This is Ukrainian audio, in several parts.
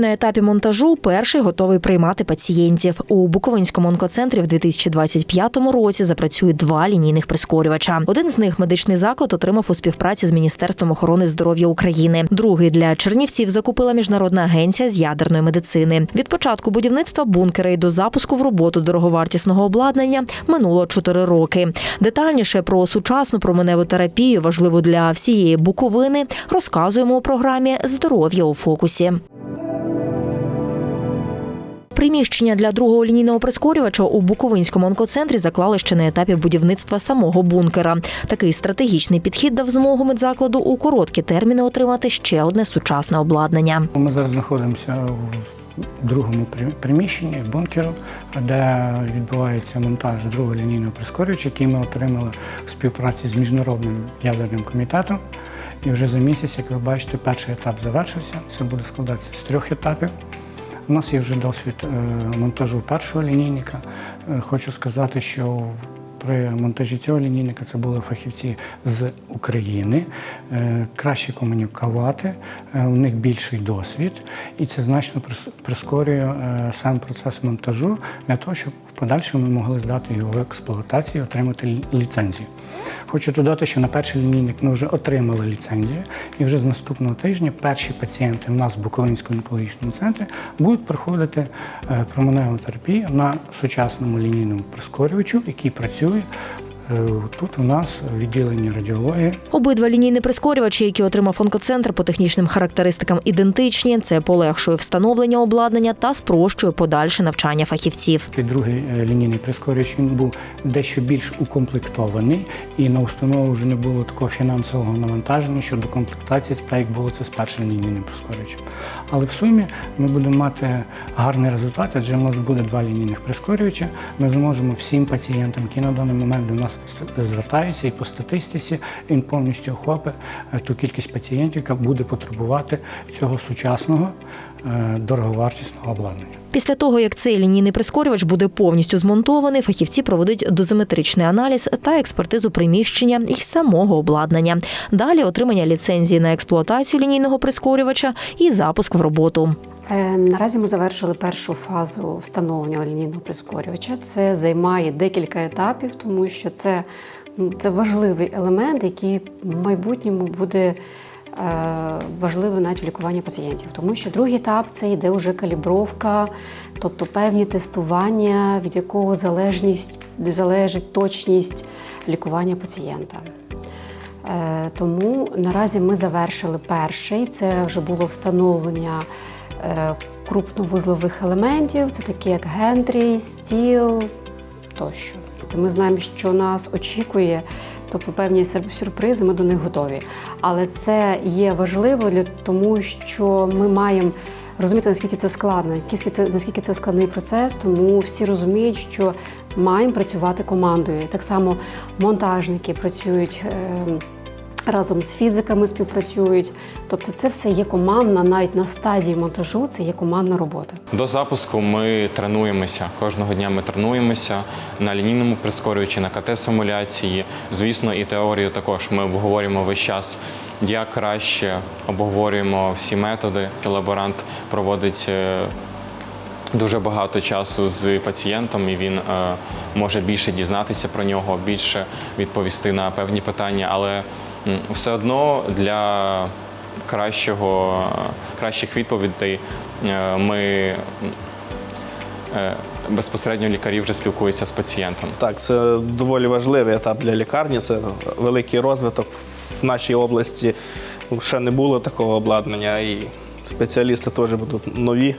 На етапі монтажу, перший готовий приймати пацієнтів. У Буковинському онкоцентрі в 2025 році запрацюють два лінійних прискорювача. Один з них медичний заклад отримав у співпраці з Міністерством охорони здоров'я України. Другий для Чернівців закупила міжнародна агенція з ядерної медицини. Від початку будівництва бункера і до запуску в роботу дороговартісного обладнання минуло 4 роки. Детальніше про сучасну променеву терапію, важливу для всієї Буковини, розказуємо у програмі Здоров'я у фокусі. Приміщення для другого лінійного прискорювача у Буковинському онкоцентрі заклали ще на етапі будівництва самого бункера. Такий стратегічний підхід дав змогу медзакладу у короткі терміни отримати ще одне сучасне обладнання. Ми зараз знаходимося в другому при- приміщенні бункеру, де відбувається монтаж другого лінійного прискорювача, який ми отримали в співпраці з міжнародним ядерним комітетом. І вже за місяць, як ви бачите, перший етап завершився. Це буде складатися з трьох етапів. У нас є вже досвід е, монтажу першого лінійника. Е, Хочу сказати, що при монтажі цього лінійника це були фахівці з України, е, краще комунікувати, е, у них більший досвід, і це значно прискорює е, сам процес монтажу для того, щоб в подальшому ми могли здати його в експлуатацію отримати ліцензію. Хочу додати, що на перший лінійник ми вже отримали ліцензію, і вже з наступного тижня перші пацієнти в нас в Буковинському онкологічному центрі будуть проходити променеву терапію на сучасному лінійному прискорювачу, який працює е, тут у нас в відділенні радіології. Обидва лінійні прискорювачі, які отримав онкоцентр по технічним характеристикам, ідентичні. Це полегшує встановлення обладнання та спрощує подальше навчання фахівців. Цей другий е, лінійний прискорювач він був дещо більш укомплектований, і на установу вже не було такого фінансового навантаження щодо комплектації, так як було це з першим лінійним прискорювачем. Але в сумі ми будемо мати гарний результат, адже у нас буде два лінійних прискорювача. Ми зможемо всім пацієнтам, які на даний момент до нас звертаються, і по статистиці він повністю охопить е, ту кількість пацієнтів, яка буде потребувати цього сучасного дороговартісного обладнання. Після того, як цей лінійний прискорювач буде повністю змонтований, фахівці проведуть дозиметричний аналіз та експертизу приміщення і самого обладнання. Далі отримання ліцензії на експлуатацію лінійного прискорювача і запуск в роботу. Е, Наразі ми завершили першу фазу встановлення лінійного прискорювача. Це займає декілька етапів, тому що це, це важливий елемент, який в майбутньому буде е, навіть в лікуванні пацієнтів. Тому що другий етап це йде вже калібровка, тобто певні тестування, від якого залежність залежить точність лікування пацієнта. Е, Тому наразі ми завершили перший. Це вже було встановлення е, крупновузлових елементів, це такі як гентрі, стіл тощо. Тобто ми знаємо, що нас очікує, тобто певні сюр- сюрпризи, ми до них готові. Але це є важливо для тому, що ми маємо розуміти, наскільки це складно, наскільки це, складний процес, тому всі розуміють, що маємо працювати командою. Так само монтажники працюють. е, Разом з фізиками співпрацюють, тобто це все є командна, навіть на стадії монтажу це є командна робота. До запуску ми тренуємося. Кожного дня ми тренуємося на лінійному прискорювачі, на КТ-симуляції. Звісно, і теорію також ми обговорюємо весь час, як краще обговорюємо всі методи. Лаборант проводить е, дуже багато часу з пацієнтом, і він е, може більше дізнатися про нього, більше відповісти на певні питання, але все одно для кращого, кращих відповідей е, ми е, безпосередньо лікарі вже спілкуються з пацієнтом. Так, це доволі важливий етап для лікарні. Це великий розвиток в нашій області. Ще не було такого обладнання, і спеціалісти теж будуть нові.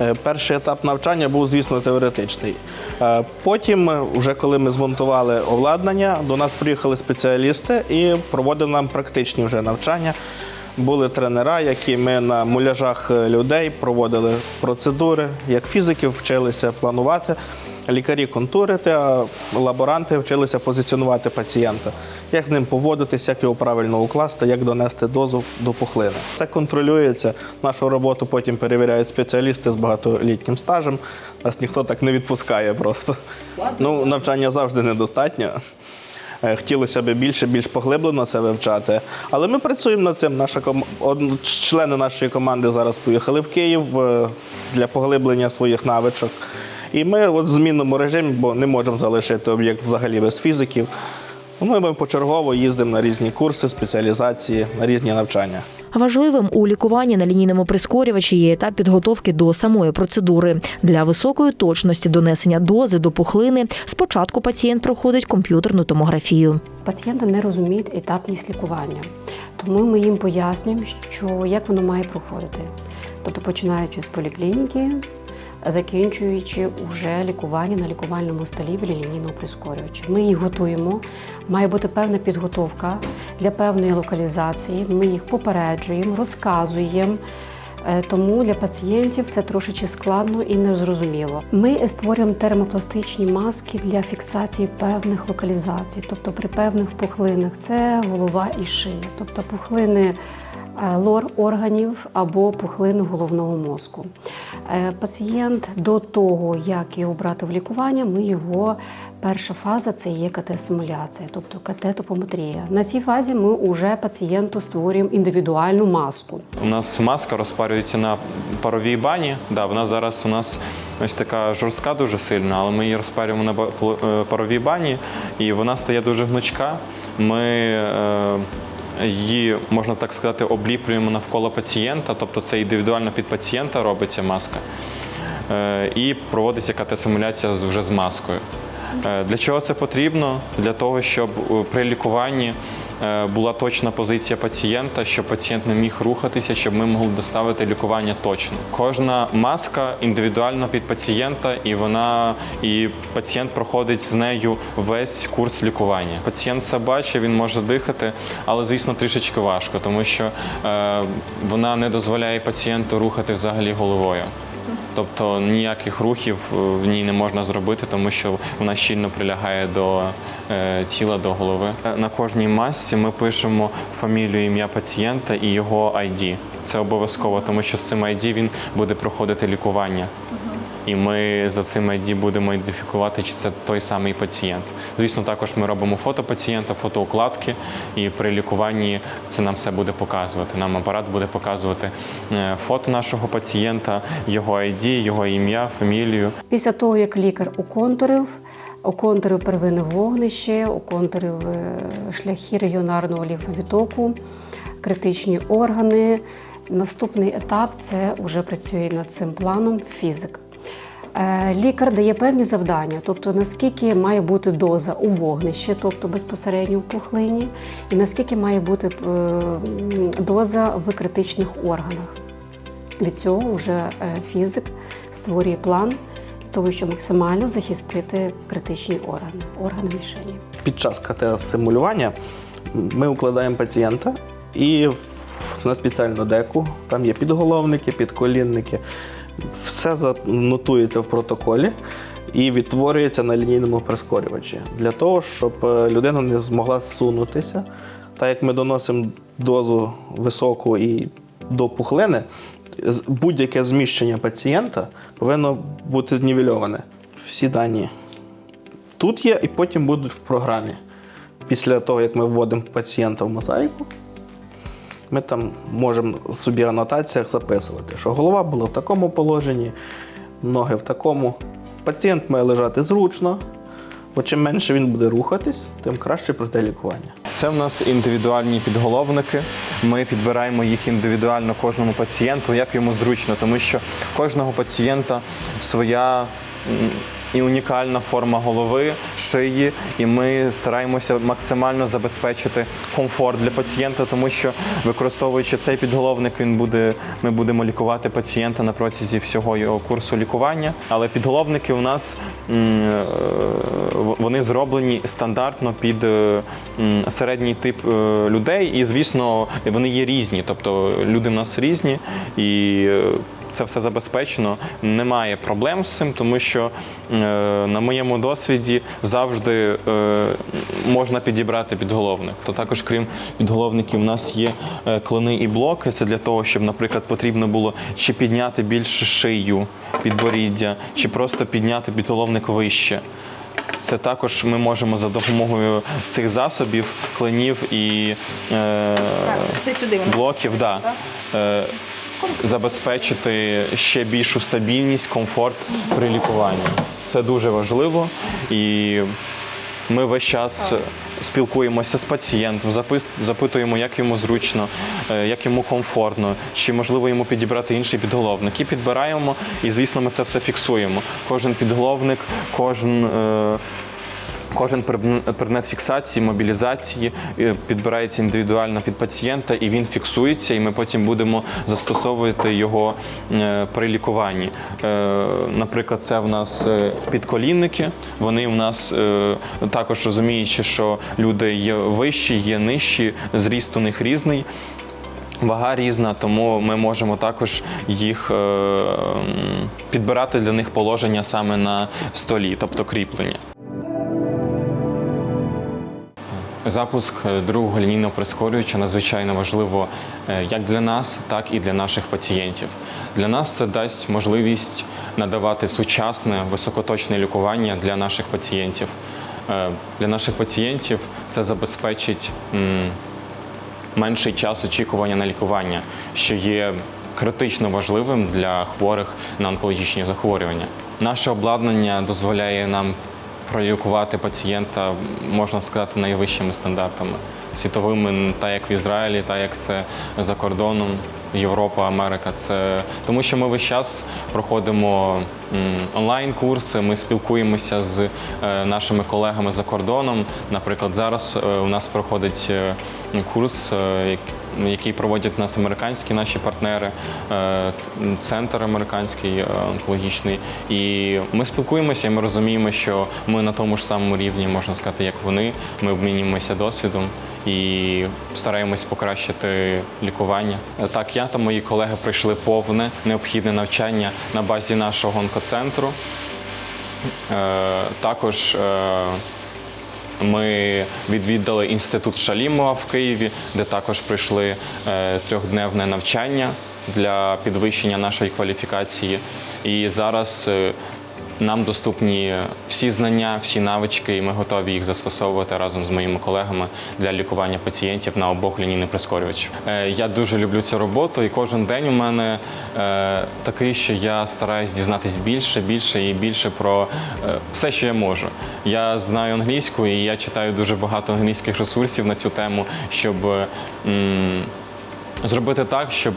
Е, Перший етап навчання був, звісно, теоретичний. Е, Потім, е, вже коли ми змонтували обладнання, до нас приїхали спеціалісти і проводили нам практичні вже навчання. Були тренера, які ми на муляжах людей проводили процедури, як фізики вчилися планувати, лікарі контурити, а лаборанти вчилися позиціонувати пацієнта, як з ним поводитись, як його правильно укласти, як донести дозу до пухлини. Це контролюється. Нашу роботу потім перевіряють спеціалісти з багатолітнім стажем. Нас ніхто так не відпускає просто. Ну, навчання завжди недостатньо. Е, Хотілося б більше, більш поглиблено це вивчати. Але ми працюємо над цим. Наша ком... члени нашої команди зараз поїхали в Київ е, для поглиблення своїх навичок. І ми от в змінному режимі, бо не можемо залишити об'єкт взагалі без фізиків. Ну, і ми почергово їздимо на різні курси, спеціалізації, на різні навчання. Важливим у лікуванні на лінійному прискорювачі є етап підготовки до самої процедури. Для високої точності донесення дози до пухлини спочатку пацієнт проходить комп'ютерну томографію. Пацієнти не розуміють етапність лікування, тому ми їм пояснюємо, що як воно має проходити. Тобто, починаючи з поліклініки, закінчуючи уже лікування на лікувальному столі біля лінійного прискорювача. Ми їх готуємо. Має бути певна підготовка для певної локалізації. Ми їх попереджуємо, розказуємо. Е, Тому для пацієнтів це трошечки складно і незрозуміло. Ми створюємо термопластичні маски для фіксації певних локалізацій, тобто при певних пухлинах це голова і шия, тобто пухлини лор органів або пухлини головного мозку. Е, Пацієнт до того, як його брати в лікування, ми його перша фаза це є КТ-симуляція, тобто КТ-топометрія. На цій фазі ми вже пацієнту створюємо індивідуальну маску. У нас маска розпарюється на паровій бані. Да, вона зараз у нас ось така жорстка дуже сильно, але ми її розпарюємо на е, паровій бані, і вона стає дуже гнучка. Ми е, її, можна так сказати, обліплюємо навколо пацієнта, тобто це індивідуально під пацієнта робиться маска. Е, і проводиться КТ-симуляція вже з маскою. Е, Для чого це потрібно? Для того, щоб е, при лікуванні була точна позиція пацієнта, щоб пацієнт не міг рухатися, щоб ми могли доставити лікування точно. Кожна маска індивідуально під пацієнта, і вона і пацієнт проходить з нею весь курс лікування. Пацієнт все бачить, він може дихати, але звісно трішечки важко, тому що е, вона не дозволяє пацієнту рухати взагалі головою. Тобто ніяких рухів е, в ній не можна зробити, тому що вона щільно прилягає до е, тіла, до голови. На кожній масці ми пишемо фамілію, ім'я пацієнта і його ID. Це обов'язково, тому що з цим ID він буде проходити лікування. І ми за цим ID будемо ідентифікувати, чи це той самий пацієнт. Звісно, також ми робимо фото пацієнта, фотоукладки, і при лікуванні це нам все буде показувати. Нам апарат буде показувати е, фото нашого пацієнта, його ID, його ім'я, фамілію. Після того, як лікар оконтурив, оконтурив первинне вогнище, оконтурив е, шляхи регіонарного лімфовідтоку, критичні органи. Наступний етап це вже працює над цим планом фізик. Е, Лікар дає певні завдання, тобто наскільки має бути доза у вогнищі, тобто безпосередньо в пухлині, і наскільки має бути е, доза в критичних органах. Від цього вже е, фізик створює план для того, щоб максимально захистити критичні органи, органи мішені. Під час КТ-симулювання ми укладаємо пацієнта і на спеціальну деку, там є підголовники, підколінники. Все занотується в протоколі і відтворюється на лінійному прискорювачі для того, щоб е, людина не змогла зсунутися. Так як ми доносимо дозу високу і до пухлини, будь-яке зміщення пацієнта повинно бути знівельоване. Всі дані тут є, і потім будуть в програмі. Після того, як ми вводимо пацієнта в мозаїку, ми там можемо собі в анотаціях записувати, що голова була в такому положенні, ноги в такому. Пацієнт має лежати зручно, бо чим менше він буде рухатись, тим краще пройде лікування. Це в нас індивідуальні підголовники. Ми підбираємо їх індивідуально кожному пацієнту, як йому зручно, тому що кожного пацієнта своя і унікальна форма голови, шиї, і ми стараємося максимально забезпечити комфорт для пацієнта, тому що використовуючи цей підголовник, він буде, ми будемо лікувати пацієнта на протязі всього його курсу лікування. Але підголовники у нас е, вони зроблені стандартно під е, середній тип е, людей, і звісно, вони є різні. Тобто люди в нас різні і. Це все забезпечено, немає проблем з цим, тому що е, на моєму досвіді завжди е, можна підібрати підголовник. То також, крім підголовників, у нас є е, клини і блоки. Це для того, щоб, наприклад, потрібно було чи підняти більше шию, підборіддя, чи просто підняти підголовник вище. Це також ми можемо за допомогою цих засобів, клинів і е, Це сюди блоків да, е, забезпечити ще більшу стабільність, комфорт при лікуванні. Це дуже важливо і ми весь час спілкуємося з пацієнтом, запитуємо, як йому зручно, е, як йому комфортно, чи можливо йому підібрати інший підголовник. І підбираємо, і звісно, ми це все фіксуємо. Кожен підголовник, кожен. Кожен предм- предмет фіксації, мобілізації е, підбирається індивідуально під пацієнта, і він фіксується, і ми потім будемо застосовувати його е, при лікуванні. Е, Наприклад, це в нас підколінники. Вони в нас також розуміючи, що люди є вищі, є нижчі, зріст у них різний. Вага різна, тому ми можемо також їх підбирати для них положення саме на столі, тобто кріплення. Запуск е, другого лінійного прискорювача надзвичайно важливо е, як для нас, так і для наших пацієнтів. Для нас це дасть можливість надавати сучасне високоточне лікування для наших пацієнтів. Е, Для наших пацієнтів це забезпечить менший час очікування на лікування, що є критично важливим для хворих на онкологічні захворювання. Наше обладнання дозволяє нам пролікувати пацієнта, можна сказати, найвищими стандартами світовими, так як в Ізраїлі, так як це за кордоном. Європа, Америка, це тому, що ми весь час проходимо онлайн-курси. Ми спілкуємося з е, нашими колегами за кордоном. Наприклад, зараз е, у нас проходить е, курс, який проводять нас американські наші партнери, е, центр американський е, онкологічний. І ми спілкуємося, і ми розуміємо, що ми на тому ж самому рівні, можна сказати, як вони. Ми обмінюємося досвідом і стараємось покращити лікування. Е, Так, я та мої колеги пройшли повне необхідне навчання на базі нашого онкоцентру. Також ми відвідали інститут Шалімова в Києві, де також пройшли е, трьохдневне навчання для підвищення нашої кваліфікації. І зараз е, нам доступні всі знання, всі навички, і ми готові їх застосовувати разом з моїми колегами для лікування пацієнтів на обох лінійних прискорювачів. Е, Я дуже люблю цю роботу, і кожен день у мене е, такий, що я стараюсь дізнатись більше, більше і більше про е, все, що я можу. Я знаю англійську, і я читаю дуже багато англійських ресурсів на цю тему, щоб зробити так, щоб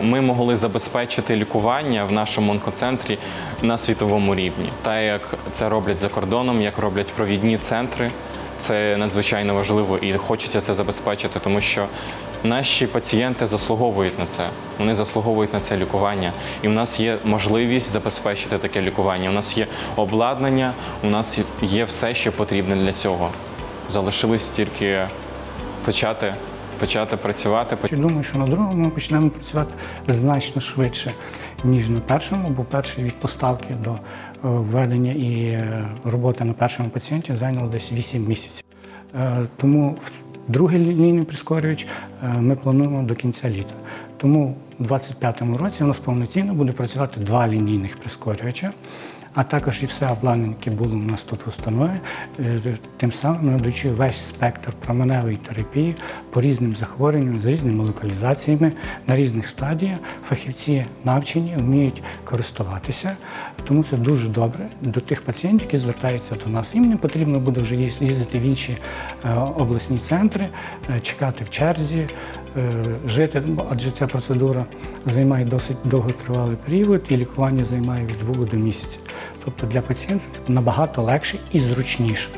ми могли забезпечити лікування в нашому онкоцентрі на світовому рівні, так як це роблять за кордоном, як роблять провідні центри. Це надзвичайно важливо і хочеться це забезпечити, тому що наші пацієнти заслуговують на це. Вони заслуговують на це лікування. І в нас є можливість забезпечити таке лікування. У нас є обладнання, у нас є все, що потрібне для цього. Залишилось тільки почати, почати працювати, думаю, що на другому ми почнемо працювати значно швидше, ніж на першому, бо перший від поставки до е, введення і е, роботи на першому пацієнті зайняло десь 8 місяців. Е, Тому другий лінійний прискорювач ми плануємо до кінця літа. Тому у 2025 році у нас повноцінно буде працювати два лінійних прискорювача. А також і все обладнання, було у нас тут в установі, е, тим самим надаючи весь спектр променевої терапії по різним захворюванням з різними локалізаціями на різних стадіях. Фахівці навчені вміють користуватися, тому це дуже добре до тих пацієнтів, які звертаються до нас. Їм не потрібно буде вже їздити в інші е, обласні центри, е, чекати в черзі, жити, адже ця процедура займає досить довготривалий період і лікування займає від двох до місяця. Тобто для пацієнта це набагато легше і зручніше.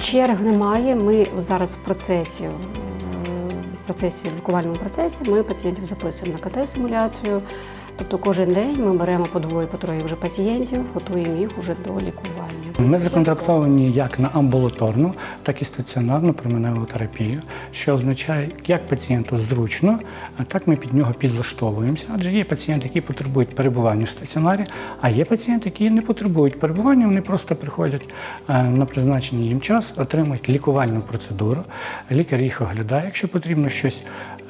Черг немає. Ми зараз в процесі, в процесі в лікувальному процесі. Ми пацієнтів записуємо на КТ-симуляцію. Тобто кожен день ми беремо по двоє, по троє вже пацієнтів, готуємо їх уже до лікування. Ми законтрактовані як на амбулаторну, так і стаціонарну променеву терапію, що означає, як пацієнту зручно, так ми під нього підлаштовуємося. Адже є пацієнти, які потребують перебування в стаціонарі, а є пацієнти, які не потребують перебування, вони просто приходять е, на призначений їм час, отримують лікувальну процедуру. Лікар їх оглядає, якщо потрібно щось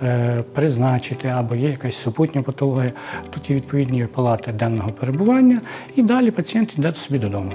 е, призначити або є якась супутня патологія, тут є відповідні палати денного перебування, і далі пацієнт йде собі додому.